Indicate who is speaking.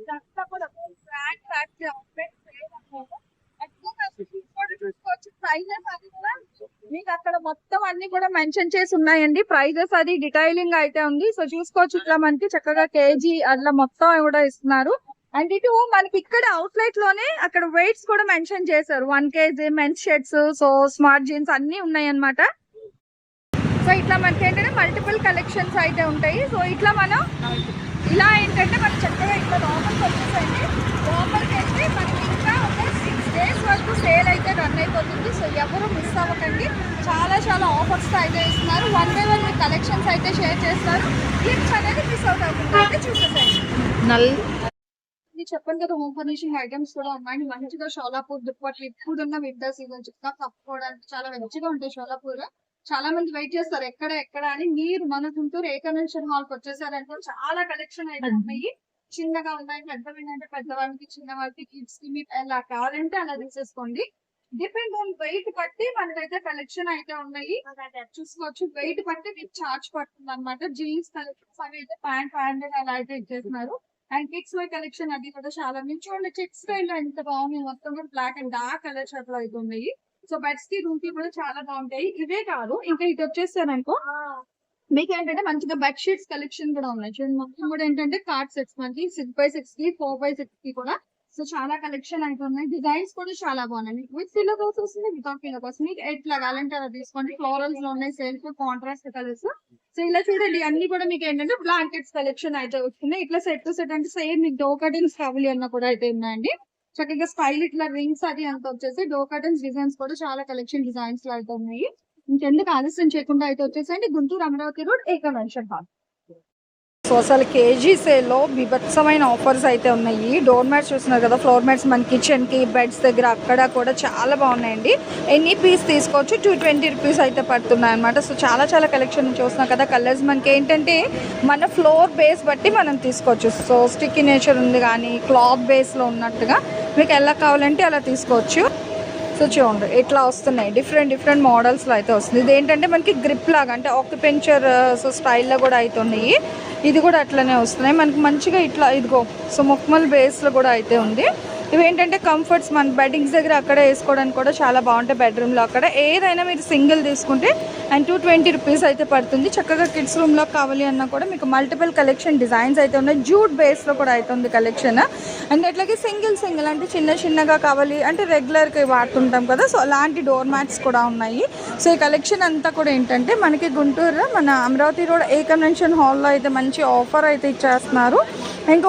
Speaker 1: ఇదంతా కూడా brand factory outlet మీకు అక్కడ మొత్తం అన్ని కూడా మెన్షన్ చేసి ఉన్నాయండి. ప్రైజెస్ అది డిటైలింగ్ అయితే ఉంది. సో చూసుకోవచ్చు ఇట్లా మనకి చక్కగా కేజీ అట్లా మొత్తం కూడా ఇస్తున్నారు. అండ్ ఇటు మనకి ఇక్కడ అవుట్లెట్లోనే అక్కడ వెయిట్స్ కూడా మెన్షన్ చేశారు. One KG men's shirts so smart jeans అన్ని ఉన్నాయి అన్నమాట సో ఇట్లా మనకి ఏంటంటే మల్టిపుల్ కలెక్షన్స్ అయితే ఉంటాయి. సో ఇట్లా మనం ఇలా ఏంటంటే మనం చక్కగా ఇట్లా లోపలికి వచ్చేసండి లోపలికి వెళ్తే మనకి ఇంకా ఒక సిక్స్ డేస్ వరకు సేల్ అయితే రన్ అయిపోతుంది. సో ఎవరు మిస్ అవ్వకండి. చాలా చాలా ఆఫర్స్ అయితే ఇస్తున్నారు వన్ బై వన్ మీ కలెక్షన్స్ అయితే షేర్ చేస్తారు. క్లిప్స్ అనేది మిస్ అవుట్ అవ్వకుండా అయితే ఇది చెప్పాను కదా హోమ్ ఫర్నిషింగ్ ఐటమ్స్ కూడా ఉన్నాయి. మంచిగా షోలాపూర్ దుప్పట్లు ఇప్పుడున్న వింటర్ సీజన్ చుట్టా కప్పుకోవడానికి చాలా మంచిగా ఉంటాయి షోలాపూర్. చాలా మంది వెయిట్ చేస్తారు. ఎక్కడ ఎక్కడ అని మీరు మన గుంటూరు ఏ కన్వెన్షన్ హాల్కి వచ్చేసారంటే చాలా కలెక్షన్ అయితే ఉన్నాయి చిన్నగా ఉన్నాయి. పెద్దవి అంటే పెద్దవాళ్ళకి చిన్న వాళ్ళకి కిడ్స్కి మీకు ఎలా కావాలంటే అలా తీసేసుకోండి డిపెండ్ ఆన్ వెయిట్ బట్టి మనకైతే కలెక్షన్ అయితే ఉన్నాయి. చూసుకోవచ్చు. వెయిట్ బట్టి మీకు చార్జ్ పడుతుంది అనమాట జీన్స్ కలెక్షన్స్ అవి అయితే ప్యాంట్ ప్యాంట్ అలా అయితే ఇచ్చేస్తున్నారు. అండ్ కిడ్స్ వై కలెక్షన్ అది కూడా చాలా మీరు చూడండి చెక్ స్టైల్లో ఎంత బాగుంది. మొత్తం కూడా బ్లాక్ అండ్ డార్క్ కలర్ షర్ట్లు అయితే ఉన్నాయి. సో బెడ్స్కి రూమ్కి కూడా చాలా బాగుంటాయి. ఇవే కాదు ఇంకా ఇది వచ్చేసాననుకో మీకు ఏంటంటే మంచిగా బెడ్ షీట్స్ కలెక్షన్ కూడా ఉన్నాయి. చూడండి మొత్తం కూడా ఏంటంటే కార్డ్ సెట్స్ మనకి సిక్స్ బై సిక్స్కి ఫోర్ బై సిక్స్కి కూడా. సో చాలా కలెక్షన్ అయితే ఉన్నాయి. డిజైన్స్ కూడా చాలా బాగున్నాయి. మీకు విత్ ఫిలో కోర్స్ వస్తుంది వితౌట్ ఫిలో కోర్స్ మీకు ఎట్లా కావాలంటే అలా తీసుకోండి. ఫ్లోరల్స్లో ఉన్నాయి సెల్ఫ్ కాంట్రాస్ట్ కలర్స్ సో ఇలా చూడండి అన్ని కూడా మీకు ఏంటంటే బ్లాంకెట్స్ కలెక్షన్ అయితే వస్తున్నాయి. ఇట్లా సెట్ టు సెట్ అంటే సేమ్ మీకు డో కటింగ్స్ కావాలి అన్న కూడా అయితే ఉన్నాయండి. చక్కగా స్టైల్ ఇట్లా రింగ్స్ అది అంత వచ్చేసి డోర్ కటన్స్ డిజైన్స్ కూడా చాలా కలెక్షన్ డిజైన్స్లో అయితే ఉన్నాయి. ఇంకెందుకు ఆలస్యం చేయకుండా అయితే వచ్చేసండి గుంటూరు అమరావతి రోడ్ ఏక మెన్షన్ హాల్
Speaker 2: సో అసలు కేజీ సేల్లో బీభత్సమైన ఆఫర్స్ అయితే ఉన్నాయి. డోర్ మ్యాట్స్ చూస్తున్నారు కదా ఫ్లోర్ మ్యాట్స్ మన కిచెన్కి బెడ్స్ దగ్గర అక్కడ కూడా చాలా బాగున్నాయండి. ఎన్ని పీస్ తీసుకోవచ్చు? టూ ట్వంటీ రూపీస్ అయితే పడుతున్నాయి అనమాట సో చాలా చాలా కలెక్షన్ చూస్తున్నాం కదా కలర్స్. మనకి ఏంటంటే మన ఫ్లోర్ బేస్ బట్టి మనం తీసుకోవచ్చు. సో స్టిక్కీ నేచర్ ఉంది కానీ క్లాత్ బేస్లో ఉన్నట్టుగా మీకు ఎలా కావాలంటే అలా తీసుకోవచ్చు. సో చూడండి ఇట్లా వస్తున్నాయి. డిఫరెంట్ డిఫరెంట్ మోడల్స్లో అయితే వస్తుంది. ఇది ఏంటంటే మనకి గ్రిప్ లాగా అంటే ఆక్యుపెంచర్ సో స్టైల్లో కూడా అవుతున్నాయి ఇది కూడా అట్లనే వస్తున్నాయి. మనకి మంచిగా ఇట్లా ఇదిగో సో మొక్కమల్ బేస్లో కూడా అయితే ఉంది. ఇవేంటంటే కంఫర్ట్స్ మన బెడ్డింగ్స్ దగ్గర అక్కడ వేసుకోవడానికి కూడా చాలా బాగుంటాయి బెడ్రూమ్లో అక్కడ. ఏదైనా మీరు సింగిల్ తీసుకుంటే అండ్ టూ ట్వంటీ రూపీస్ అయితే పడుతుంది. చక్కగా కిడ్స్ రూమ్లో కావాలి అన్నా కూడా మీకు మల్టిపుల్ కలెక్షన్ డిజైన్స్ అయితే ఉన్నాయి. జూట్ బేస్లో కూడా అవుతుంది కలెక్షన్ అండ్ అట్లాగే సింగిల్ సింగిల్ అంటే చిన్న చిన్నగా కావాలి అంటే రెగ్యులర్గా వాడుతుంటాం కదా. సో అలాంటి డోర్ మ్యాట్స్ కూడా ఉన్నాయి. సో ఈ కలెక్షన్ అంతా కూడా ఏంటంటే మనకి గుంటూరులో మన అమరావతి రోడ్ ఏ కన్వెన్షన్ హాల్లో అయితే మంచి ఆఫర్ అయితే ఇచ్చేస్తున్నారు. ఇంకా